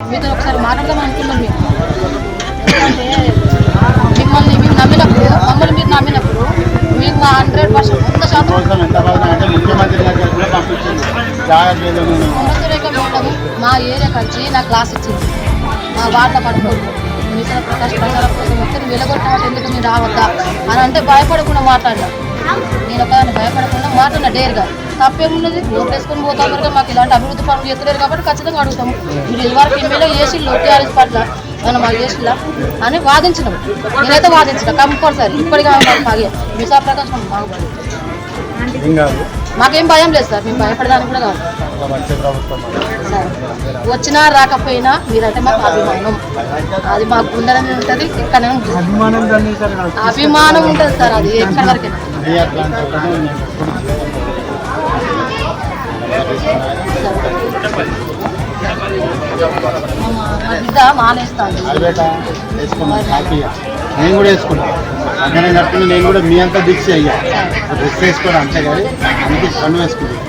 మీతో ఒకసారి మాట్లాడదాం అనుకున్నాం మేము. మిమ్మల్ని మీరు నమ్మినప్పుడు మమ్మల్ని మీరు నమ్మినప్పుడు మీకు మా హండ్రెడ్ పర్సెంట్ వంద శాతం మా ఏరియా వచ్చి నాకు క్లాస్ ఇచ్చింది. మా వార్డ పడుకోండి మిషన్ ప్రకాష్ ప్రచారం కోసం వస్తే నువ్వు ఎందుకు మీరు రావద్దా? అని అంటే భయపడకుండా మాట్లాడినా. నేను ఒకదాన్ని భయపడకుండా మాట్లాడినా డేర్గా. తప్పేమున్నది ఓట్లు వేసుకొని పోతాం కనుక మాకు ఇలాంటి అభివృద్ధి పనులు చేస్తలేరు కాబట్టి ఖచ్చితంగా అడుగుతాము. మీరు ఇదివరకు ఎమ్మెల్యే చేసిల్లు టీఆర్ఎస్ పట్ల మనం మాకు చేసిల్లా అని వాదించినాం నేనైతే వాదించిన కంపల్సరీ. ఇప్పటికీ మాకు మిసా ప్రకాశం బాగుపడి ఏం కాదు. మాకేం భయం లేదు సార్ మేము భయపడడానికి కూడా కాదు. వచ్చినా రాకపోయినా మీరంటే మాకు అభిమానం. అది మాకు ఉండాలని ఉంటుంది సార్ అభిమానం ఉంటుంది సార్ అది ఎక్కడి వరకైనా. నేను వేసుకున్నాను కూడా వేసుకున్నాను అందరం కట్టుకుని నేను కూడా మీ అంతా దిక్స్ అయ్యా. డ్రెస్ వేసుకోవడం అంతే కానీ అందుకే కన్ను వేసుకున్నాను